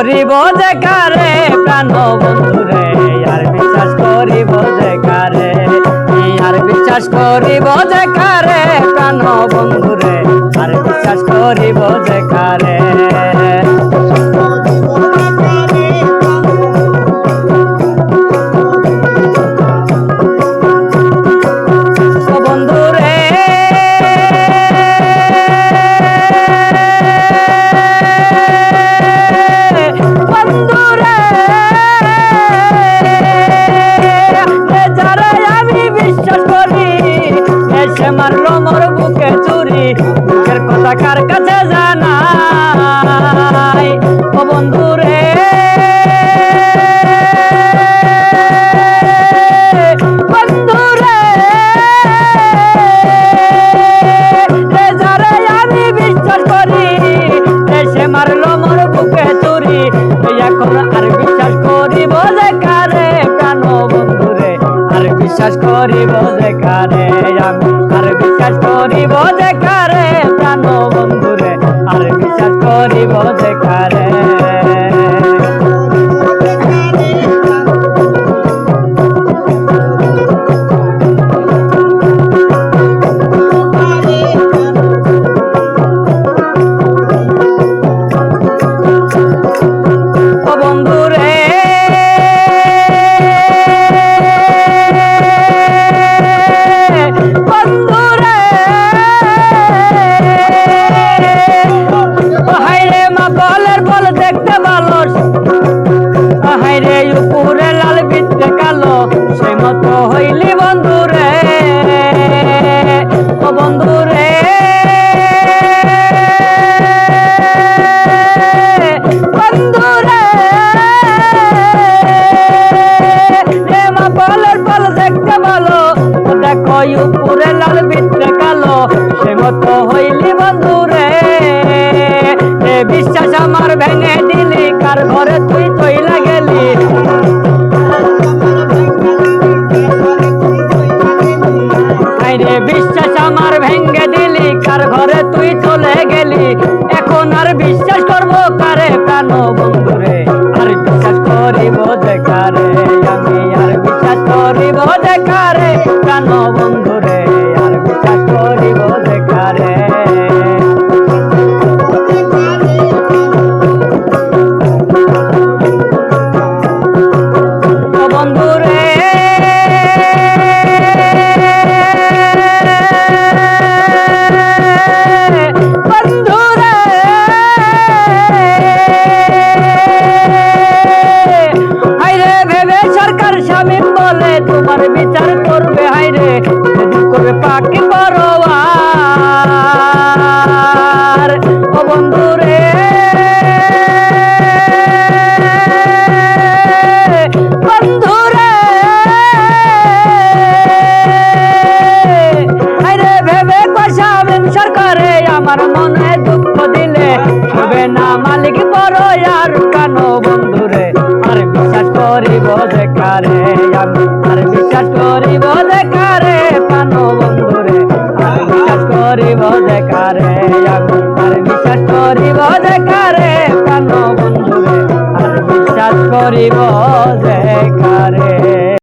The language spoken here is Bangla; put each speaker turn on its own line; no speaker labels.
করিব যে কারে? প্রাণ বন্ধুরে আর বিশ্বাস করিব যে কারে? আর বিশ্বাস করিব যে কারে? প্রাণ বন্ধুরে আর বিশ্বাস করিব যে কারে? মারলো মোর বুকে চুরি। এখন আর বিশ্বাস করিব দেখারে প্রাণ বন্ধুরে? আর বিশ্বাস করিব কারে? আমি আর বিশ্বাস করিব মা উপরে লাল বিদ্যে কালো। সে মতো হইলি বন্ধুরে এ বিশ্বাস আমার ভেঙে দিলি, কার ঘরে তুই তৈলা গেলি? আইরে বিশ্বাস আমার ভেঙ্গে দিলি, কার ঘরে তুই চলে গেলি? এখন আর বিশ্বাস করব কারে? প্রাণ বন্ধুরে করিব যে কারে প্রাণ বন্ধুরে আর বিশ্বাস করিব যে কারে